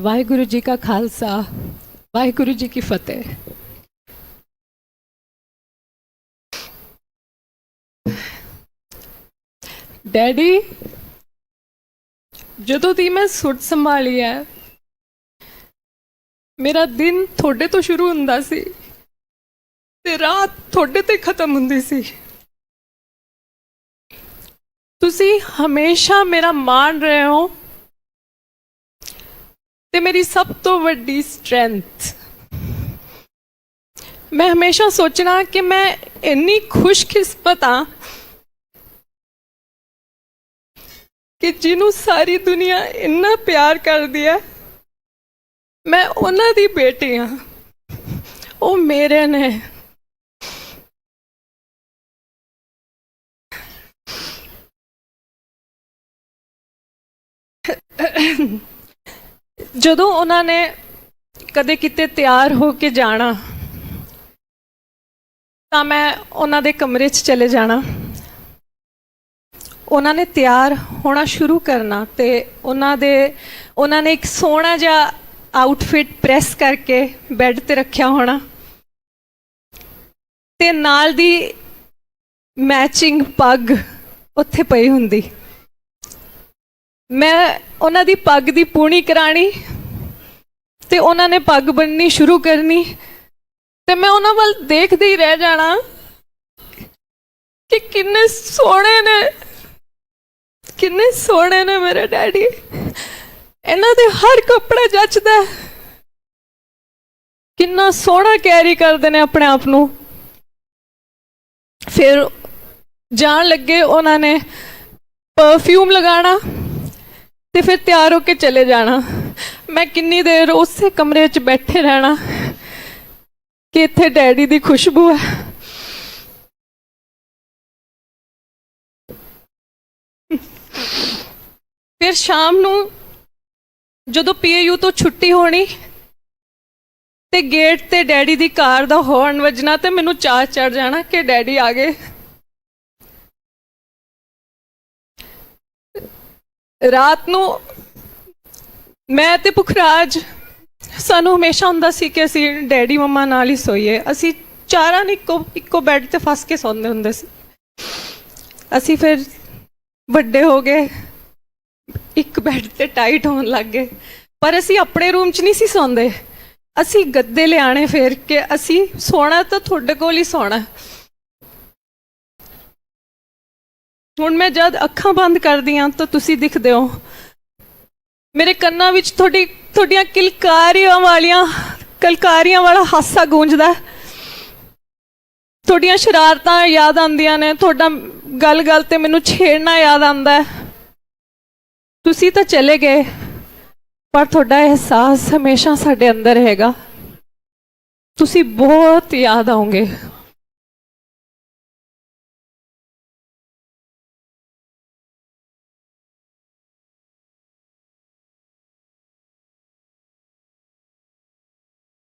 ਵਾਹਿਗੁਰੂ ਜੀ ਕਾ ਖਾਲਸਾ, ਵਾਹਿਗੁਰੂ ਜੀ ਕੀ ਫਤਿਹ। ਡੈਡੀ, ਜਦੋਂ ਦੀ ਮੈਂ ਸੁੱਟ ਸੰਭਾਲੀ ਹੈ ਮੇਰਾ ਦਿਨ ਤੁਹਾਡੇ ਤੋਂ ਸ਼ੁਰੂ ਹੁੰਦਾ ਸੀ ਤੇ ਰਾਤ ਤੁਹਾਡੇ ਤੇ ਖਤਮ ਹੁੰਦੀ ਸੀ। ਤੁਸੀਂ ਹਮੇਸ਼ਾ ਮੇਰਾ ਮਾਣ ਰਹੇ ਹੋ ਤੇ ਮੇਰੀ ਸਭ ਤੋਂ ਵੱਡੀ ਸਟਰੈਂਥ ਮੈਂ ਹਮੇਸ਼ਾ ਸੋਚਣਾ ਕਿ ਮੈਂ ਇੰਨੀ ਖੁਸ਼ਕਿਸਮਤ ਹਾਂ ਕਿ ਜਿਹਨੂੰ ਸਾਰੀ ਦੁਨੀਆ ਇੰਨਾ ਪਿਆਰ ਕਰਦੀ ਹੈ, ਮੈਂ ਉਹਨਾਂ ਦੀ ਬੇਟੀ ਹਾਂ। ਉਹ ਮੇਰੇ ਨੇ। ਜਦੋਂ ਉਹਨਾਂ ਨੇ ਕਦੇ ਕਿਤੇ ਤਿਆਰ ਹੋ ਕੇ ਜਾਣਾ, ਤਾਂ ਮੈਂ ਉਹਨਾਂ ਦੇ ਕਮਰੇ 'ਚ ਚਲੇ ਜਾਣਾ। ਉਹਨਾਂ ਨੇ ਤਿਆਰ ਹੋਣਾ ਸ਼ੁਰੂ ਕਰਨਾ ਤੇ ਉਹਨਾਂ ਦੇ, ਉਹਨਾਂ ਨੇ ਇੱਕ ਸੋਹਣਾ ਜਿਹਾ ਆਊਟਫਿਟ ਪ੍ਰੈਸ ਕਰਕੇ ਬੈੱਡ ਤੇ ਰੱਖਿਆ ਹੋਣਾ। ਤੇ ਨਾਲ ਦੀ ਮੈਚਿੰਗ ਪੱਗ ਉੱਥੇ ਪਈ ਹੁੰਦੀ। ਮੈਂ ਉਹਨਾਂ ਦੀ ਪੱਗ ਦੀ ਪੂਣੀ ਕਰਾਣੀ ਤੇ ਉਹਨਾਂ ਨੇ ਪੱਗ ਬੰਨਣੀ ਸ਼ੁਰੂ ਕਰਨੀ ਤੇ ਮੈਂ ਉਹਨਾਂ ਵੱਲ ਦੇਖਦੇ ਹੀ ਰਹਿ ਜਾਣਾ ਕਿ ਕਿੰਨੇ ਸੋਹਣੇ ਨੇ, ਕਿੰਨੇ ਸੋਹਣੇ ਨੇ ਮੇਰੇ ਡੈਡੀ। ਇਹਨਾਂ ਦੇ ਹਰ ਕੱਪੜਾ ਜੱਚਦਾ ਕਿੰਨਾ ਸੋਹਣਾ ਕੈਰੀ ਕਰਦੇ ਨੇ ਆਪਣੇ ਆਪ ਨੂੰ। ਫਿਰ ਜਾਣ ਲੱਗੇ ਉਹਨਾਂ ਨੇ ਪਰਫਿਊਮ ਲਗਾਣਾ ਤੇ ਫਿਰ ਤਿਆਰ ਹੋ ਕੇ ਚਲੇ ਜਾਣਾ। ਮੈਂ ਕਿੰਨੀ ਦੇਰ ਉਸੇ ਕਮਰੇ 'ਚ ਬੈਠੇ ਰਹਿਣਾ ਕਿ ਇੱਥੇ ਡੈਡੀ ਦੀ ਖੁਸ਼ਬੂ ਹੈ। ਫਿਰ ਸ਼ਾਮ ਨੂੰ ਜਦੋਂ ਪੀਏਯੂ ਤੋਂ ਛੁੱਟੀ ਹੋਣੀ ਤੇ ਗੇਟ ਤੇ ਡੈਡੀ ਦੀ ਕਾਰ ਦਾ ਹੌਰਨ ਵੱਜਣਾ ਤੇ ਮੈਨੂੰ ਚਾਹ ਚੜ ਜਾਣਾ ਕਿ ਡੈਡੀ ਆ ਗਏ। ਰਾਤ ਨੂੰ ਮੈਂ ਤੇ ਪੁਖਰਾਜ, ਸਾਨੂੰ ਹਮੇਸ਼ਾ ਹੁੰਦਾ ਸੀ ਕਿ ਅਸੀਂ ਡੈਡੀ ਮੰਮਾ ਨਾਲ ਹੀ ਸੋਈਏ। ਅਸੀਂ ਚਾਰਾਂ ਨੇ ਇੱਕੋ ਇੱਕੋ ਬੈੱਡ ਤੇ ਫਸ ਕੇ ਸੌਂਦੇ ਹੁੰਦੇ ਸੀ। ਅਸੀਂ ਫਿਰ ਵੱਡੇ ਹੋ ਗਏ। ਇੱਕ ਬੈੱਡ ਤੇ ਟਾਈਟ ਹੋਣ ਲੱਗ ਗਏ। ਪਰ ਅਸੀਂ ਆਪਣੇ ਰੂਮ 'ਚ ਨਹੀਂ ਸੀ ਸੌਂਦੇ। ਅਸੀਂ ਗੱਦੇ ਲਿਆਣੇ ਫੇਰ ਕਿ ਅਸੀਂ ਸੋਣਾ ਤਾਂ ਤੁਹਾਡੇ ਕੋਲ ਹੀ ਸੋਣਾ। ਹੁਣ ਮੈਂ ਜਦ ਅੱਖਾਂ ਬੰਦ ਕਰਦੀ ਹਾਂ ਤਾਂ ਤੁਸੀਂ ਦਿਖਦੇ ਹੋ। ਮੇਰੇ ਕੰਨਾਂ ਵਿੱਚ ਤੁਹਾਡੀ, ਤੁਹਾਡੀਆਂ ਕਿਲਕਾਰੀਆਂ ਵਾਲੀਆਂ, ਕਲਕਾਰੀਆਂ ਵਾਲਾ ਹਾਸਾ ਗੂੰਜਦਾ ਤੁਹਾਡੀਆਂ ਸ਼ਰਾਰਤਾਂ ਯਾਦ ਆਉਂਦੀਆਂ ਨੇ, ਤੁਹਾਡਾ ਗੱਲ-ਗੱਲ ਤੇ ਮੈਨੂੰ ਛੇੜਨਾ ਯਾਦ ਆਉਂਦਾ ਤੁਸੀਂ ਤਾਂ ਚਲੇ ਗਏ, ਪਰ ਤੁਹਾਡਾ ਅਹਿਸਾਸ ਹਮੇਸ਼ਾ ਸਾਡੇ ਅੰਦਰ ਹੈਗਾ। ਤੁਸੀਂ ਬਹੁਤ ਯਾਦ ਆਉਂਗੇ।